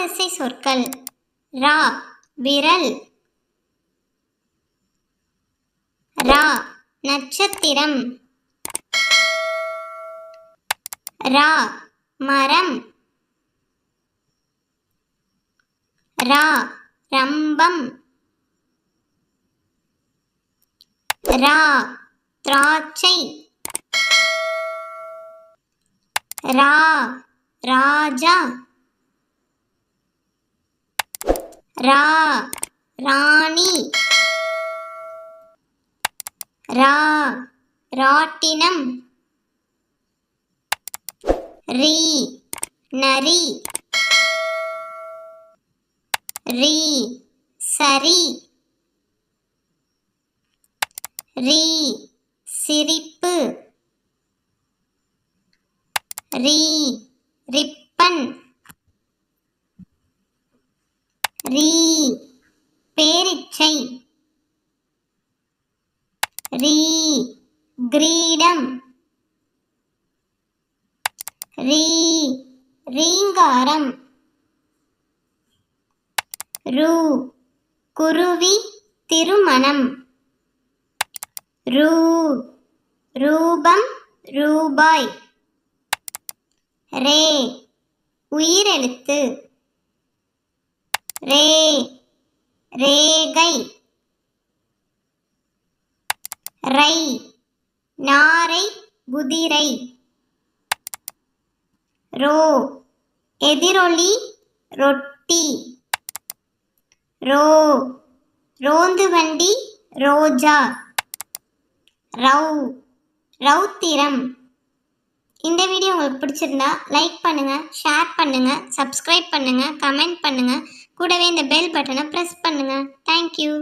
வரிசை சொற்கள். ரா விரல். ரா நட்சத்திரம். ரா மரம். ரா ரம்பம். ரா திராட்சை. ரா ராஜா. ரா ராணி. ரா ராட்டினம். ரீ நரி. ரீ சரி. ரீ சிரிப்பு. ரீ ரிப்பன். ரீ பேரிச்சை. ரீ. கிரீடம். ரீ. ரீங்காரம். ரூ. குருவி திருமணம். ரூ. ரூபம் ரூபாய். ரே. உயிரெழுத்து. ரே ரேகை. ரை நாரை குதிரை. ரோ எதிரொலி ரொட்டி. ரோ ரோந்து வண்டி ரோஜா. ரவ் ரவுத்திரம் இந்த வீடியோ உங்களுக்கு பிடிச்சிருந்தா லைக் பண்ணுங்கள் ஷேர் பண்ணுங்கள் சப்ஸ்கிரைப் பண்ணுங்கள் கமெண்ட் பண்ணுங்கள் கூடவே இந்த பெல் பட்டனை ப்ரெஸ் பண்ணுங்கள் தேங்க்யூ